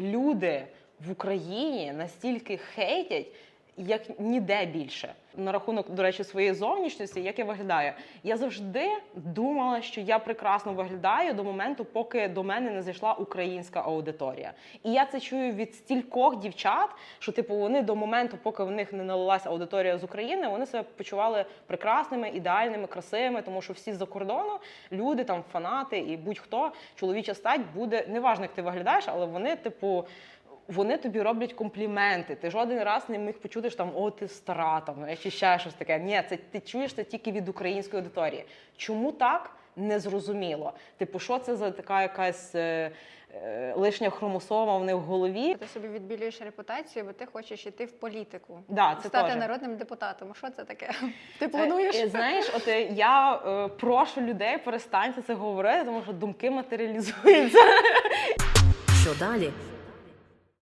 люди в Україні настільки хейтять. Як ніде більше на рахунок, до речі, своєї зовнішності, як я виглядаю. Я завжди думала, що я прекрасно виглядаю до моменту, поки до мене не зайшла українська аудиторія. І я це чую від стількох дівчат, що типу вони до моменту, поки в них не налилася аудиторія з України, вони себе почували прекрасними, ідеальними, красивими, тому що всі з-за кордону люди, там фанати і будь-хто чоловіча стать буде неважно, як ти виглядаєш, але вони, типу. Вони тобі роблять компліменти. Ти жоден раз не міг почути, що там о, ти стара, там чи ще щось таке. Ні, це ти чуєш це тільки від української аудиторії. Чому так? Незрозуміло. Типу, що це за така якась е, е, лишня хромосома в них в голові? Ти собі відбілюєш репутацію, бо ти хочеш йти в політику. Да, це стати теж. народним депутатом. Що це таке? Ти Е, плануєш? е, Знаєш, от е, я е, прошу людей перестаньте це говорити, тому що думки матеріалізуються. Що далі?